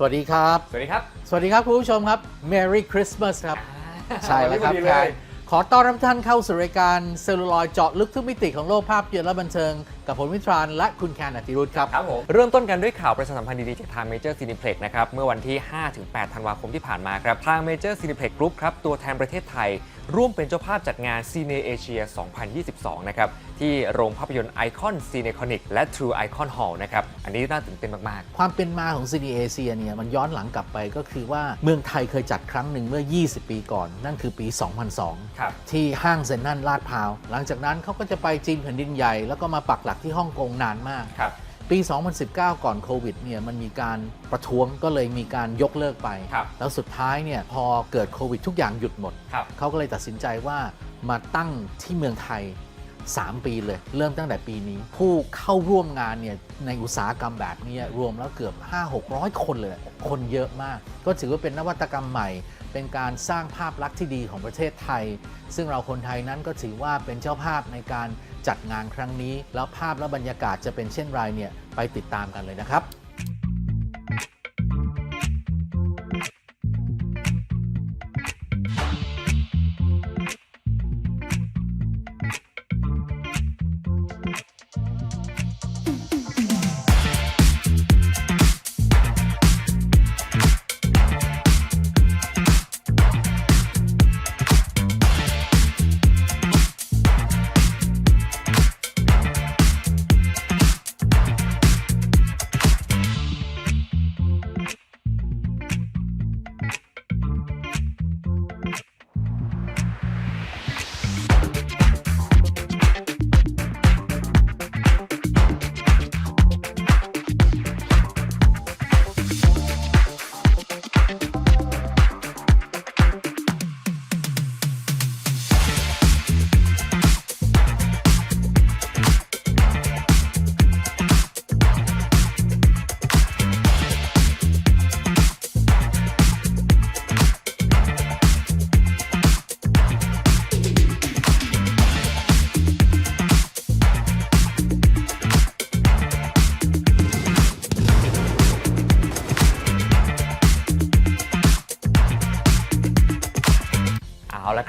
สวัสดีครับ สวัสดีครับ สวัสดีครับคุณผู้ชมครับ Merry Christmas ครับ ใช่แล้วครับวันนี้พอดีเลยขอต้อนรับท่านเข้าสู่รายการเซลลูลอยเจาะลึกทุกมิติของโลกภาพยนตร์และบันเทิง กับผมวิทรานและคุณแคนอติรุธครับ ครับผมเริ่มต้นกันด้วยข่าวประชาสัมพันธ์ดีๆจากทาง Major Cineplex นะครับ เมื่อวันที่ 5-8 ธันวาคมที่ผ่านมาครับ ทาง Major Cineplex Group ครับ ตัวแทนประเทศไทย ร่วมเป็นเจ้าภาพจัดงาน Cine Asia 2022 นะครับ ที่โรงภาพยนตร์ไอคอน Cineconic และ True Icon Hall นะครับ อันนี้น่าตื่นเต้นมากความเป็นมาของซีนีเอเชียเนี่ยมันย้อนหลังกลับไปก็คือว่าเมืองไทยเคยจัดครั้งหนึ่งเมื่อ 20 ปีก่อน นั่นคือปี 2002 ครับ ที่ห้างเซนทรัลลาดพร้าว หลังจากนั้นเขาก็จะไปจีนแผ่นดินใหญ่แล้วก็มาปักหลักที่ฮ่องกงนานมากๆครับ ปี 2019 ก่อนโควิดเนี่ยมันมีการประท้วงก็เลยมีการยกเลิกไป ครับ แล้วสุดท้ายเนี่ยพอเกิดโควิดทุกอย่างหยุดหมด ครับ เขาก็เลยตัดสินใจว่ามาตั้งที่เมืองไทย 3 ปีเลย เริ่มตั้งแต่ปีนี้ ผู้เข้าร่วมงานเนี่ยในอุตสาหกรรมแบบนี้รวมแล้วเกือบ 5-600 คนเลย คนเยอะมาก ก็ถือว่าเป็นนวัตกรรมใหม่ เป็นการสร้างภาพลักษณ์ที่ดีของประเทศไทย ซึ่งเราคนไทยนั้นก็ถือว่าเป็นเจ้าภาพในการ จัดงานครั้งนี้ แล้วภาพและบรรยากาศจะเป็นเช่นไรเนี่ยไปติดตามกันเลยนะครับ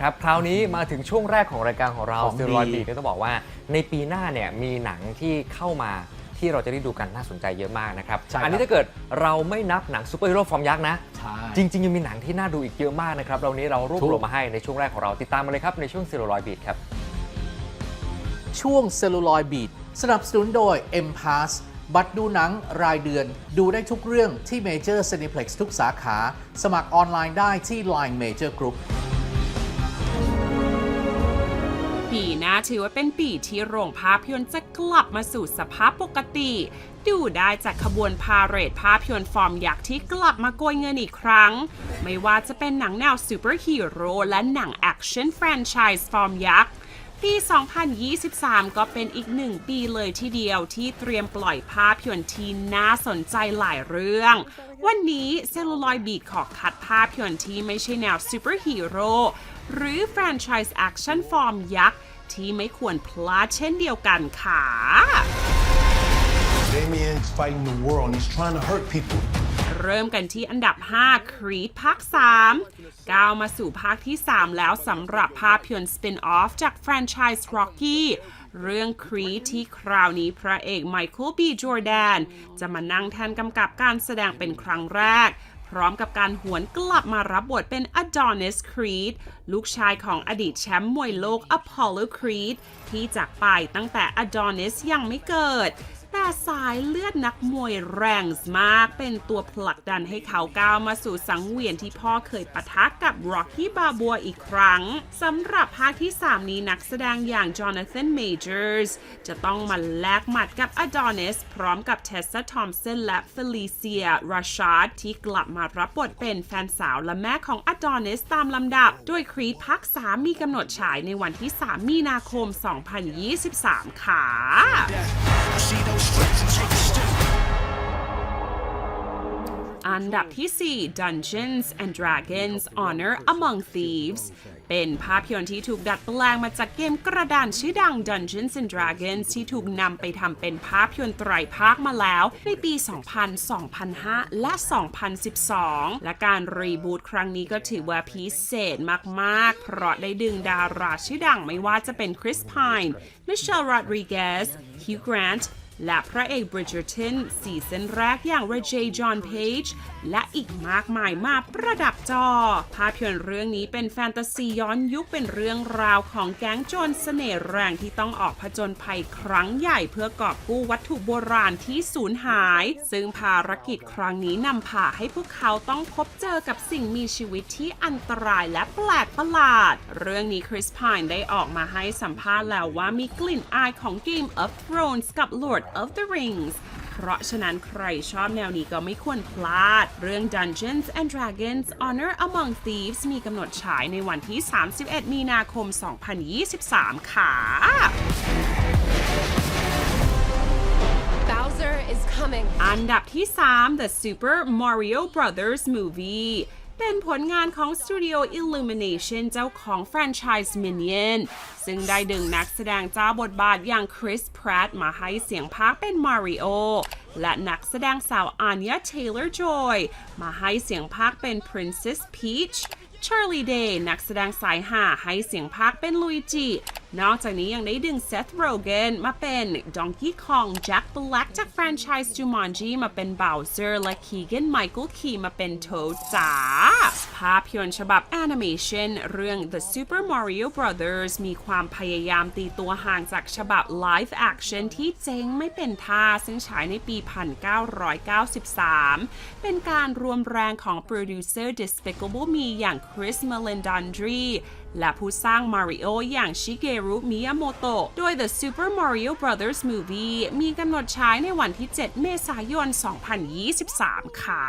ครับ คราวนี้มาถึงช่วงแรกของรายการของเราของดีส t รอยบีก็ต้องบอกว่า ในปีหน้าเนี่ยมีหนังที่เข้ามาที่เราจะได้ดูกันน่าสนใจเยอะมากนะครับ ใช่ครับ อันี้ถ้าเกิดเราไม่นับหนังซูเปอร์ฮีโร่ฟอร์มยักษ์นะ ใช่ จริง ๆ ยังมีหนังที่น่าดูอีกเยอะมากนะครับเรานี้เรารวบรวมมาให้ในช่วงแรกของเราติดตามมาเลยครับในช่วงซีโรลอยบีทครับ ช่วงเซลลูลอยบีดสนับสนุนโดย M Pass บัตรดูหนังรายเดือน ดูได้ทุกเรื่องที่ Major Cineplex ทุกสาขา สมัครออนไลน์ได้ที่ Line Major Group น้ถือว่าเป็นปีที่โรงภาพยนตร์จะกลับมาสู่สภาพปกติ ดูได้จากขบวนพาเหรดภาพยนตร์ฟอร์มยักษ์ที่กลับมาโกยเงินอีกครั้ง ไม่ว่าจะเป็นหนังแนวซูเปอร์ฮีโร่และหนังแอคชั่นแฟรนไชส์ฟอร์มยักษ์ปี 2023 ก็เป็นอีกหนึ่งปีเลยทีเดียวที่เตรียมปล่อยภาพยนตร์ที่น่าสนใจหลายเรื่อง วันนี้เซลลูลอยบีขอคัดภาพยนตร์ที่ไม่ใช่แนวซูเปอร์ฮีโร่หรือแฟรนไชส์แอคชั่นฟอร์มยักษ์ ที่ไม่ควรพลาดเช่นเดียวกันค่ะ Damien's fighting the world and he's trying to hurt people. เริ่มกันที่อันดับ 5 ครีดภาค 3 ก้าวมาสู่ภาคที่ 3 แล้วสำหรับภาพยนตร์สปินออฟจากแฟรนไชส์ Rocky เรื่องครีดที่คราวนี้พระเอกไมเคิลบีจอร์แดน จะมานั่งแทนกำกับการแสดงเป็นครั้งแรก พร้อมกับการหวนกลับมารับบทเป็น Adonis Creed ลูกชายของอดีตแชมป์มวยโลก Apollo Creed ที่จากไปตั้งแต่ Adonis ยังไม่เกิด แต่สายเลือดนักมวยแรงมาก เป็นตัวผลักดันให้เขาก้าวมาสู่สังเวียนที่พ่อเคยปะทะกับ Rocky Balboa อีกครั้งสำหรับภาคที่ 3 นี้นักแสดงอย่าง Jonathan Majors จะต้องมาแลกหมัดกับ Adonis พร้อมกับ Tessa Thompson และ Felicia Rashad ที่กลับมารับบทเป็นแฟนสาวและแม่ของ Adonis ตามลำดับโดยครีดภาค3มีกำหนดฉายในวันที่ 3 มีนาคม 2023 ค่ะ See those streets and take a step. อันดับที่ 4 Dungeons and Dragons Honor Among Thieves เป็นภาพยนตร์ที่ถูกดัดแปลงมาจากเกมกระดานชื่อดัง Dungeons and Dragons ที่ถูกนำไปทำเป็นภาพยนตร์ไตรภาคมาแล้ว ในปี 2000 2005 และ 2012 และการรีบูตครั้งนี้ก็ถือว่าพิเศษมาก ๆ เพราะได้ดึงดาราชื่อดังไม่ว่าจะเป็นคริส Pine Michelle Rodriguez Hugh Grant และพระเอกบริจ e r ตันซีซั่นแรกอย่างเรเจ จอห์นเพจและอีกมากมายมาประดับจอ ภาพยนตร์เรื่องนี้เป็นแฟนตาซีย้อนยุคเป็นเรื่องราวของแก๊งโจรเสน่ห์แรงที่ต้องออกผจญภัยครั้งใหญ่เพื่อกอบกู้วัตถุโบราณที่สูญหาย ซึ่งภารกิจครั้งนี้นำพาให้พวกเขาต้องพบเจอกับสิ่งมีชีวิตที่อันตรายและแปลกประหลาด เรื่องนี้คริสพายได้ออกมาให้สัมภาษณ์แล้วว่ามีกลิ่นอายของ Game of Thrones กับ Lord of the Rings ราะฉะนั้นใครชอบแนวนี้ก็ไม่ควรพลาด เรื่อง Dungeons and Dragons Honor Among Thieves มีกำหนดฉายในวันที่ 31 มีนาคม 2023 ค่ะ Bowser is coming. อันดับที่ 3 The Super Mario Brothers Movie เป็นผลงานของสตูดิโอ Illumination เจ้าของแฟรนไชส์ Minion ซึ่งได้ดึงนักแสดงเจ้าบทบาทอย่างคริส p พร t t มาให้เสียงพากเป็นมาริโอ และนักแสดงสาวอา n ย a Taylor Joy มาให้เสียงพากเป็น Princess Peach Charlie Day นักแสดงสายหาให้เสียงพากเป็นลุยจิ นอกจากนี้ยังได้ดึง Seth Rogen มาเป็น Donkey Kong Jack Black จากแฟรนไชส์ Jumanji มาเป็น Bowser และ Keegan Michael Key มาเป็น Toad จ๋าภาพยนตร์ฉบับแอนิเมชันเรื่อง The Super Mario Brothers มีความพยายามตีตัวห่างจากฉบับ Live Action ที่เจ๊งไม่เป็นท่าซึ่งฉายในปี 1993 เป็นการรวมแรงของโปรดิวเซอร์ Despicable Me อย่าง Chris Meledandri และผู้สร้าง Mario อย่างชิเกรุมิยาโมโตะโดย The Super Mario Brothers Movie มีกำหนดฉายในวันที่ 7 เมษายน 2023 ค่ะ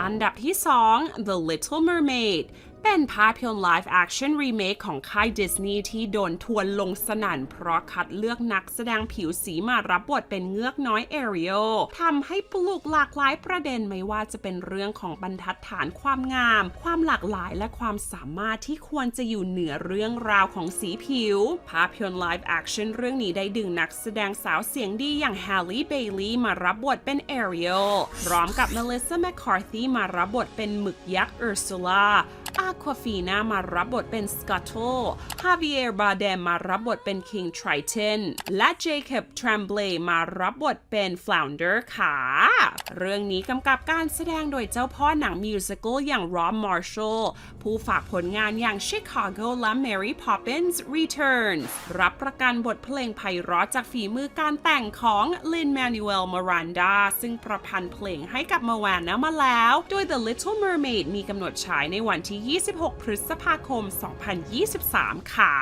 อันดับที่ 2 The Little Mermaid เป็นภาพยนตร์ live action remake ของค่ายดิสนีย์ที่โดนทวนลงสนั่นเพราะคัดเลือกนักแสดงผิวสีมารับบทเป็นเงือกน้อยเอริโอทำให้ปลุกหลากหลายประเด็นไม่ว่าจะเป็นเรื่องของบรรทัดฐานความงาม ความหลากหลายและความสามารถที่ควรจะอยู่เหนือเรื่องราวของสีผิว ภาพยนตร์ live action เรื่องนี้ได้ดึงนักแสดงสาวเสียงดีอย่าง Halle Bailey มารับบทเป็น Ariel พร้อมกับ Melissa McCarthy มารับบทเป็นหมึกยักษ์ Ursula อาาควาฟีนามารับบทเป็นสกอตโตฮาวิเอร์บาเดมมารับบทเป็น King Triton และเจคอบทรัมเบลมารับบทเป็น Flounder ค่ะ เรื่องนี้กำกับการแสดงโดยเจ้าพ่อหนังมิวสิควลอย่าง Rob Marshall ผู้ฝากผลงานอย่าง Chicago และ Mary Poppins Returns รับประกันบทเพลงไพเราะจากฝีมือการแต่งของ Lin Manuel Miranda ซึ่งประพันธ์เพลงให้กับมาแวนนะมาแล้ว โดย The Little Mermaid มีกำหนดฉายในวันที่26 พฤษภาคม 2023 ค่ะ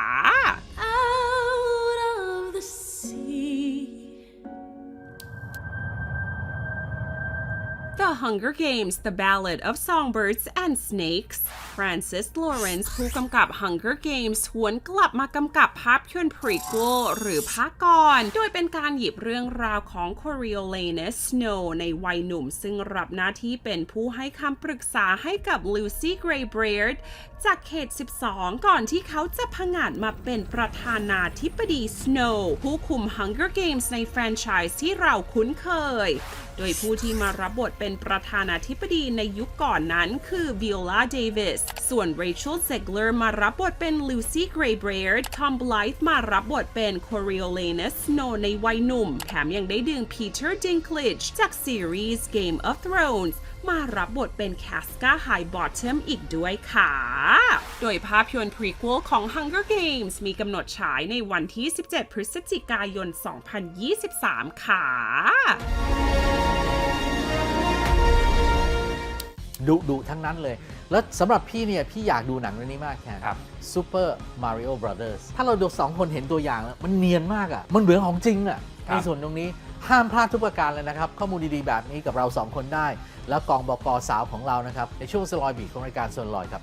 The Hunger Games The Ballad of Songbirds and Snakes Francis Lawrence ผู้กำกับ Hunger Games หวนกลับมากำกับภาพยนตร์ prequel หรือภาคก่อน โดยเป็นการหยิบเรื่องราวของ Coriolanus Snow ในวัยหนุ่ม ซึ่งรับหน้าที่เป็นผู้ให้คำปรึกษาให้กับ Lucy Greybeard จากเขต 12 ก่อนที่เขาจะผงาดมาเป็นประธานาธิบดี Snow ผู้คุม Hunger Games ในแฟรนไชส์ที่เราคุ้นเคย โดยผู้ที่มารับบทเป็นประธานาธิบดีในยุคก่อนนั้นคือ Viola Davis ส่วน Rachel Zegler มารับบทเป็น Lucy Greybeard Tom Blythe มารับบทเป็น Coriolanus Snow ในวัยหนุ่ม แถมยังได้ดึง Peter Dinklage จากซีรีส์ Game of Thrones มารับบทเป็น Casca Highbottom อีกด้วยค่ะ โดยภาพยนตร์ prequel ของ Hunger Games มีกำหนดฉายในวันที่ 17 พฤศจิกายน 2023 ค่ะดุดุทั้งนั้นเลย แล้วสำหรับพี่เนี่ย พี่อยากดูหนังเรื่องนี้มากแค่ครับ Super Mario Brothers ถ้าเราดูสองคนเห็นตัวอย่างแล้วมันเนียนมากอะ่ะ มันเหมือนของจริงอะ่ะครับในส่วนตรงนี้ ห้ามพลาดทุกประการเลยนะครับ ข้อมูลดีๆแบบนี้กับเราสองคนได้ แล้วกองบกสาวของเรานะครับ ในช่วงสลอยบีของรายการส่วนลอยครับ